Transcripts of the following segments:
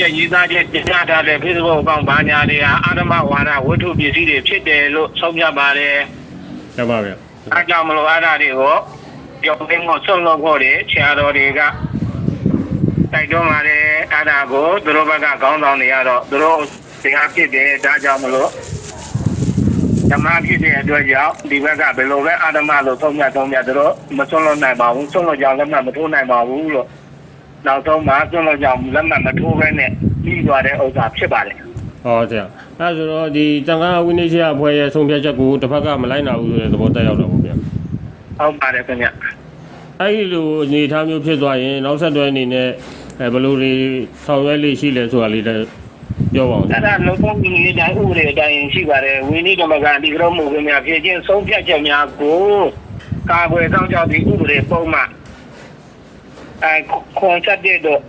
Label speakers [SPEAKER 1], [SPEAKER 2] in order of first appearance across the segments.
[SPEAKER 1] ရဲ့ရေးသားချက်တင်ပြထားတဲ့ Facebook အကောင့်ဘာညာတွေဟာအာဓမ္မဝါဒဝတ္ထုပစ္စည်းတွေဖြစ်တယ်လို့ဆုံးဖြတ်ပါတယ်
[SPEAKER 2] ရပါဗျာ။
[SPEAKER 1] အဲကြောင့်မလို့အဲ့ဒါတွေကိုပြောင်းသိမ်းဖို့ဆုံးလို့ဖို့တွေဆရာတော်တွေကတိုက်တွန်းပါတယ်အဲ့ဒါကိုသူတို့ဘက်ကခေါင်းဆောင်တွေကတော့သူတို့တရားဖြစ်တယ်ဒါကြောင့်မလို့ဓမ္မဖြစ်တဲ့အတွက်ကြောင့်ဒီဘက်ကဘယ်လိုပဲအာဓမ္မလို့သုံးမြတ်သုံးမြတ်သူတို့မဆုံးလို့နိုင်ပါဘူးဆုံးလို့ကြောင့်လက်မှတ်မထိုးနိုင်ပါဘူးလို့ နောက်ဆုံးမှာဆုံးလို့ကြောင့်လက်မှတ်မထိုးဘဲနဲ့ပြီးသွားတဲ့ဥစ္စာဖြစ်ပါတယ်
[SPEAKER 2] ဟောဆရာအဲဆိုတော့ဒီတန်ခါဝိနည်းရှိအဖွဲ့ရဲ့ဆုံးဖြတ်ချက်ကိုတစ်ဖက်ကမလိုက်နိုင်ဘူးဆိုတဲ့သဘောတက်ရောက်တော့ပေါ့ဗျာ
[SPEAKER 1] ဟုတ်ပါတယ်ခင်ဗျ
[SPEAKER 2] အဲ့ဒီလိုအနေအထားမျိုးဖြစ်သွားရင်နောက်ဆက်တွဲအနေနဲ့အဲဘယ်လိုတွေဆောင်ရွက်လေးရှိလဲဆိုတာလေးလည်းပြောပါဦး
[SPEAKER 1] အဲ့ဒါလုံးဝဒီနေ့တိုင်းဥပဒေအတိုင်းရှိပါတယ်ဝိနည်းကမ္မကဒီကရောမှုခင်ဗျဖြစ်ချင်းဆုံးဖြတ်ချက်များကိုကာကွယ်ဆောင်ကြောက်ဒီဥပဒေပုံမှန် အဲခွန်ဆက်တဲ့တော့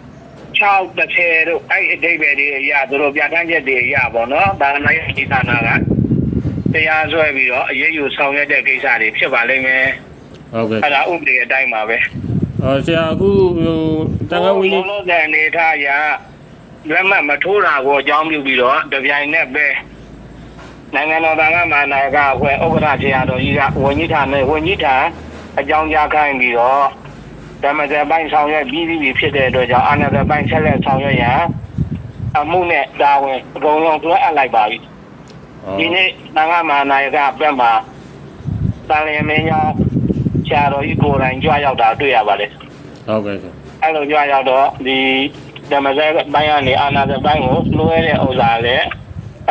[SPEAKER 1] 6တစ်ဆယ်တို့အဲ့အတိတ်ပဲတွေရသူတို့ပြဋ္ဌာန်းချက်တွေရပါတော့ဒါကလည်းဒီဌာနကတရားစွဲပြီးတော့အရေးယူဆောင်ရွက်တဲ့ကိစ္စတွေဖြစ်ပါလိမ့်မယ်
[SPEAKER 2] ဟုတ်ကဲ့
[SPEAKER 1] အဲ့ဒါဥပဒေအတိုင်းပါပဲ
[SPEAKER 2] ဟောဆရာအခုဟိုတန်ခါဝိနည်း
[SPEAKER 1] လုံးတဲ့အနေထားရလက်မှတ်မထိုးတာကိုအကြောင်းပြုပြီးတော့တပြိုင်နက်ပဲနိုင်ငံတော်ဘာသာမာနာကအဖွဲ့ဥက္ကဋ္ဌဆရာတော်ကြီးကဝန်ကြီးဌာနဝန်ကြီးဌာအကြောင်းကြားခိုင်းပြီးတော့ ဓမ္မစပိုင်းဆောင်ရွက်ပြီးပြီးဖြစ်တဲ့အတွက်ကြောင့်အာဏာစပိုင်းဆက်လက်ဆောင်ရွက်ရန်အမှုနဲ့ဒါဝင်အကုန်လုံးတွဲအပ်လိုက်ပါပြီ
[SPEAKER 2] ဟော
[SPEAKER 1] ဒီနေ့နိုင်ငံမာနာကဘက်မှာတာလျင်မင်းကြောင့်ဆရာတော်ကြီးကိုယ်တိုင်ကြွရောက်တာတွေ့ရပါတယ်
[SPEAKER 2] ဟုတ်ကဲ့ဆရာ
[SPEAKER 1] အဲ့လိုကြွရောက်တော့ဒီဓမ္မစက်ပိုင်းကနေအာနာစက်ပိုင်းကိုလွှဲတဲ့ဥစ္စာလည်း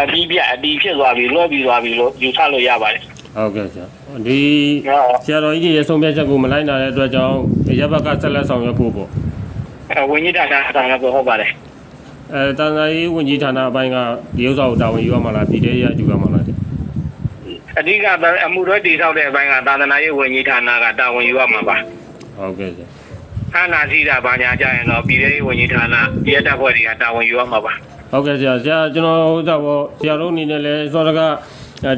[SPEAKER 1] အပြီးပြအတီးဖြစ်သွားပြီလွှဲပြီးသွားပြီလို့ယူဆလို့ရပါတယ်
[SPEAKER 2] ဟုတ်ကဲ့ဆရာဒီ။
[SPEAKER 1] နော်
[SPEAKER 2] ဆရာတော်ကြီးရဲ့ဆုံးဖြတ်ချက်ကိုမလိုက်နိုင်တဲ့အတွက်ကြောင့်ရပ်ဘက်ကဆက်လက်ဆောင်ရွက်ဖို့ပေါ့
[SPEAKER 1] အဲဝိညာဉ်ဌာနဆောင်ရဖို့ဟုတ်ပါတယ်
[SPEAKER 2] အဲတန်ခါရေးဝန်ကြီးဌာနအပိုင်းကဒီဥစ္စာကိုတာဝန်ယူရမှာလားပြည်ထဲရယူရမှာလား။
[SPEAKER 1] အဓိကအမှုတော်တည်ဆောက်တဲ့အပိုင်းကသာသနာရေးဝိညာဉ်ဌာနကတာဝန်ယူရမှာပါ
[SPEAKER 2] ဟုတ်ကဲ့ဆရာ။
[SPEAKER 1] အာနာစီတာဘာညာကြရင်တော့ပြည်ထောင်ရေးဝိညာဉ်ဌာနရဲတပ်ဖွဲ့တွေကတာဝန်ယူရမှာပါ
[SPEAKER 2] ဟုတ်ကဲ့ဆရာဆရာကျွန်တော်ဥစ္စာပေါ့ဆရာတို့အနေနဲ့လည်းစောရက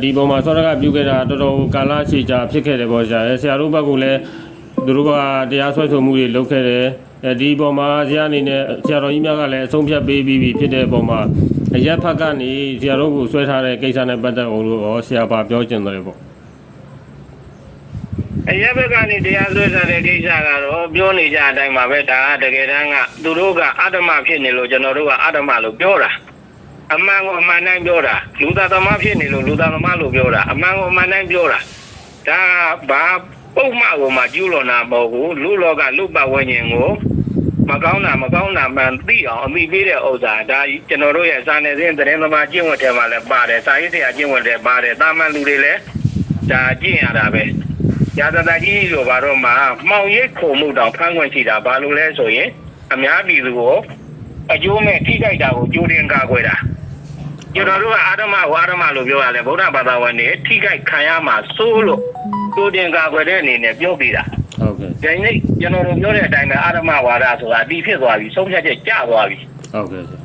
[SPEAKER 2] ဒီပုံမှာစောရကပြုခဲ့တာတော်တော်ကာလရှည်ကြာဖြစ်ခဲ့တယ်ပေါ့ဆရာဆရာတို့ဘက်ကလည်းသူတို့ကတရားဆွဲဆိုမှုတွေလုပ်ခဲ့တယ်အဲဒီပုံမှာဆရာအနေနဲ့ဆရာတော်ကြီးများကလည်းအဆုံးဖြတ်ပေးပြီးပြီဖြစ်တဲ့ပုံမှာရက်ဖက်ကနေဆရာတို့ကိုဆွဲထားတဲ့ကိစ္စနဲ့ပတ်သက်အောင်လို့ရောဆရာပါပြောချင်တယ်ပေါ့။
[SPEAKER 1] အရဲဘက်ကနေတရားစွဲထားတဲ့ကိစ္စကတော့ပြောနေကြအတိုင်းပါပဲဒါကတကယ်တမ်းကသူတို့ကအတ္တမဖြစ်နေလို့ကျွန်တော်တို့ကအတ္တမလို့ပြောတာ။ အမှန်ကိုအမှန်တိုင်းပြောတာလူသားသမားဖြစ်နေလို့လူသားသမားလို့ပြောတာအမှန်ကိုအမှန်တိုင်းပြောတာဒါကဘာပုံမှန်ကိုမှကျူးလွန်တာမဟုတ်ဘူးလူလောကလူပတ်ဝန်းကျင်ကိုမကောင်းတာမကောင်းတာမှန်သိအောင်အမိပေးတဲ့ဥစ္စာဒါကျွန်တော်တို့ရဲ့စာနယ်ဇင်းသတင်းသမားကျင့်ဝတ်ထဲမှာလည်းပါတယ်စာရေးဆရာကျင့်ဝတ်လည်းပါတယ်တာမန်လူတွေလည်းဒါကျင့်ရတာပဲရာဇတာကြီးဆိုဘာတော့မှမှောင်ရိပ်ခုံမှုတောင်ဖမ်းခွင့်ရှိတာဘာလို့လဲဆိုရင်အများပြည်သူကိုအကျိုးမဲ့ထိခိုက်တာကိုကြိုးတင်ကာကွယ်တာ ကျွန်တော်တို့ကအာဓမ္မဝါဓမ္မလို့ပြောရတယ်ဗုဒ္ဓဘာသာဝင်တွေထိခိုက်ခံရမှာစိုးလို့တိုးတင်ကာကွယ်တဲ့အနေနဲ့ပြောပြတာ
[SPEAKER 2] ဟုတ်ကဲ့
[SPEAKER 1] ဒီနေ့ကျွန်တော်တို့ပြောတဲ့အတိုင်းပဲအာဓမ္မဝါဒဆိုတာအတိဖြစ်သွားပြီဆုံးဖြတ်ချက်ကျသွားပြီ
[SPEAKER 2] ဟုတ်ကဲ့ဆရာ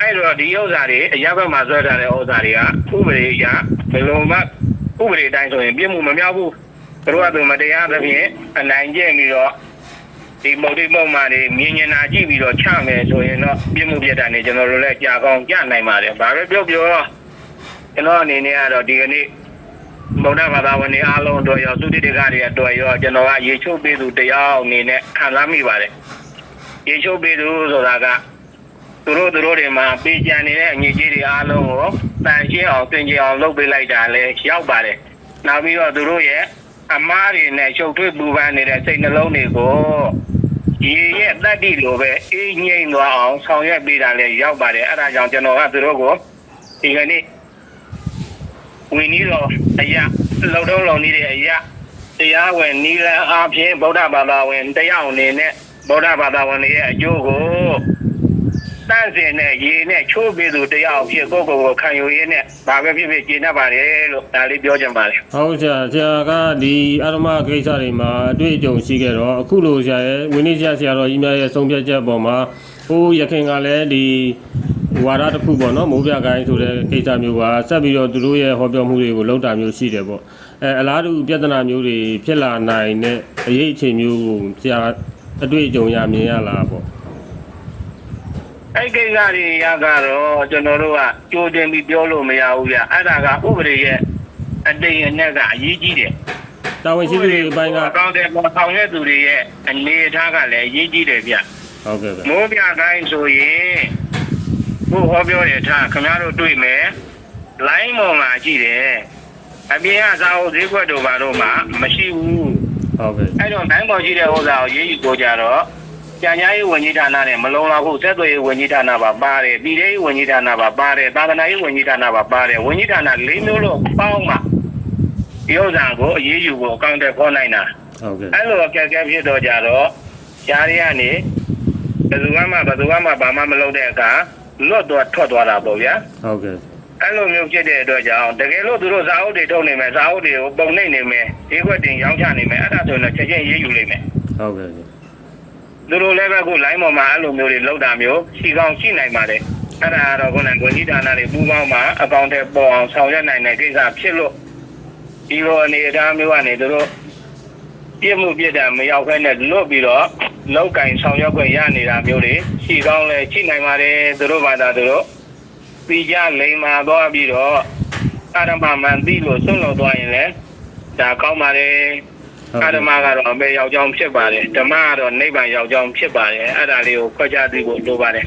[SPEAKER 1] အဲ့တော့ဒီဥစ္စာတွေအရပ်ဘက်မှာဆွဲထားတဲ့ဥစ္စာတွေကဥပဒေအရဘယ်လိုမှဥပဒေအတိုင်းဆိုရင်ပြည့်မှုမမြောက်ဘူးသူတို့ကသူမတရားသဖြင့်အနိုင်ကျင့်ပြီးတော့ ဒီမုတ်တိပုံမှန်တွေမြင်ញနာကြည့်ပြီးတော့ချမယ်ဆိုရင်တော့ပြည့်မှုပြတ်တာနေကျွန်တော်တို့လည်းကြာကောင်းကြနိုင်ပါတယ်ဘာပဲပြောပြောကျွန်တော်အနေနဲ့ကတော့ဒီကနေ့ဗုဒ္ဓဘာသာဝင်တွေအားလုံးအတွက်ရောသုတိတက္ကတွေအတွက်ရောကျွန်တော်ကရေချုပ်ပေးသူတရားအနေနဲ့ခံစားမိပါတယ်ရေချုပ်ပေးသူဆိုတာကသူတို့သူတို့တွေမှာပေးကြံနေတဲ့အငြိကြီးတွေအားလုံးကိုတန်ရှင်းအောင်သင်ကြအောင်လုပ်ပေးလိုက်တာလဲရောက်ပါတယ်။နောက်ပြီးတော့သူတို့ရဲ့ အမားတွေနဲ့ချုပ်ထွေးပူပန်နေတဲ့စိတ်နှလုံးတွေကိုရေရဲ့တတ္တိလိုပဲအေးငြိမ့်သွားအောင်ဆောင်ရွက်ပေးတာလဲရောက်ပါတယ်။အဲဒါကြောင့်ကျွန်တော်ကသူတို့ကိုဒီကနေ့ဝင်းကြီးတော်အရာလုံတော့လုံနေတဲ့အရာတရားဝင်နီလန်အားဖြင့်ဗုဒ္ဓဘာသာဝင်တရားအနေနဲ့ဗုဒ္ဓဘာသာဝင်တွေရဲ့အကျိုးကို တန့်စင်နဲ့ရေနဲ့ချိုးပေးသူတရားအဖြစ်ကိုယ့်ကိုယ်ကိုခံယူရင်းနဲ့ဘာပဲဖြစ်ဖြစ်ကျင့်တတ်ပါတယ်လို့ဒါလေးပြောချင်ပါတယ်
[SPEAKER 2] ဟုတ်ဆရာဆရာကဒီအာရမကိစ္စတွေမှာအတွေ့အကြုံရှိခဲ့တော့အခုလိုဆရာရဲ့ဝင်းနေဆရာဆရာတော်ကြီးများရဲ့ဆုံးဖြတ်ချက်ပေါ်မှာဟိုရခင်ကလည်းဒီဝါဒတစ်ခုပေါ့နော်မိုးပြကိုင်းဆိုတဲ့ကိစ္စမျိုးပါဆက်ပြီးတော့သူတို့ရဲ့ဟောပြောမှုတွေကိုလောက်တာမျိုးရှိတယ်ပေါ့အဲအလားတူပြဿနာမျိုးတွေဖြစ်လာနိုင်တဲ့အရေးအချိန်မျိုးကိုဆရာအတွေ့အကြုံရမြင်ရလားပေါ့
[SPEAKER 1] အအဲ့ကိစ္စတွေရကတော့ကျွန်တော်တို့ကကြိုတင်ပြီးပြောလို့မရဘူးဗျအဲ့ဒါကဥပဒေရဲ့အတိမ်အနက်ကအရေးကြီးတယ်
[SPEAKER 2] တာဝန်ရှိသူတွေအပိုင်းက
[SPEAKER 1] အကောင့်တဲ့ပေါ်ဆောင်ရသူတွေရဲ့အနေအထားကလည်းအရေးကြီးတယ်ဗျ
[SPEAKER 2] ဟုတ်ကဲ့ဗျ
[SPEAKER 1] မိုးပြတိုင်းဆိုရင်ဘုဟောပြောတဲ့ထားခင်ဗျားတို့တွေ့မယ်လိုင်းပေါ်မှာကြည့်တယ်အပြင်ကစာအုပ်ဈေးကွက်တို့ဘာတို့မှမရှိဘူး
[SPEAKER 2] ဟုတ်ကဲ့
[SPEAKER 1] အဲ့တော့လိုင်းပေါ်ကြည့်တဲ့ဥစ္စာကိုရေးယူကြကြတော့ ကြံကြားရေးဝန်ကြီးဌာနနဲ့မလုံလောက်ဘူးဆက်သွယ်ရေးဝန်ကြီးဌာနပါပါတယ်ပြည်ထောင်ရေးဝန်ကြီးဌာနပါပါတယ်သာသနာရေးဝန်ကြီးဌာနပါပါတယ်ဝန်ကြီးဌာန၄မျိုးလို့ပေါင်းမှဒီဥစ္စာကိုအရေးယူဖို့အကောင့်တက်ခေါ်နိုင်တာ
[SPEAKER 2] ဟုတ်ကဲ့
[SPEAKER 1] အဲ့လိုအခက်အခဲဖြစ်တော့ကြတော့ရှားရည်ကနေဘယ်သူမှဘယ်သူမှဘာမှမလုပ်တဲ့အခါလွတ်တော့ထွက်သွားတာပေါ့ဗျာ
[SPEAKER 2] ဟုတ်ကဲ့
[SPEAKER 1] အဲ့လိုမျိုးဖြစ်တဲ့အတွက်ကြောင့်တကယ်လို့သူတို့ဇာအုပ်တွေထုတ်နေမယ်ဇာအုပ်တွေကိုပုံနှိပ်နေမယ်ဒီခွက်တင်ရောင်းချနေမယ်အဲ့ဒါဆိုရင်တော့ချက်ချင်းရေးယူလိုက်မယ်
[SPEAKER 2] ဟုတ်ကဲ့
[SPEAKER 1] သူတို့လည်းပဲအခု line ပေါ်မှာအဲ့လိုမျိုးတွေလောက်တာမျိုးရှိကောင်းရှိနိုင်ပါတယ်အဲ့ဒါကတော့ခုနကဝန်ကြီးဌာနတွေပူးပေါင်းမှာအကောင့်တွေပေါ်အောင်ဆောင်ရွက်နိုင်တဲ့ကိစ္စဖြစ်လို့ဒီလိုအနေအထားမျိုးကနေသူတို့ပြည့်မှုပြည့်တယ်မရောက်ခဲနဲ့လွတ်ပြီးတော့လောက်ကင်ဆောင်ရွက်ခွင့်ရနေတာမျိုးတွေရှိကောင်းလဲရှိနိုင်ပါတယ်သူတို့ဘာသာသူတို့ပြီးကြလိမ်မာသွားပြီးတော့အာရမမှန်သိလို့ဆွန့်လွတ်သွားရင်လည်းဒါကောင်းပါတယ်
[SPEAKER 2] ဟုတ်
[SPEAKER 1] အာ
[SPEAKER 2] ကဲ့
[SPEAKER 1] ဓမ္မကတော့အမေယောက်ျောင်းဖြစ်ပါတယ်ဓမ္မကတော့နိဗ္ဗာန်ယောက်ျောင်းဖြစ်ပါတယ်အဲ့ဒါလေးကိုခွဲခြားသိဖို့လိုပါတယ်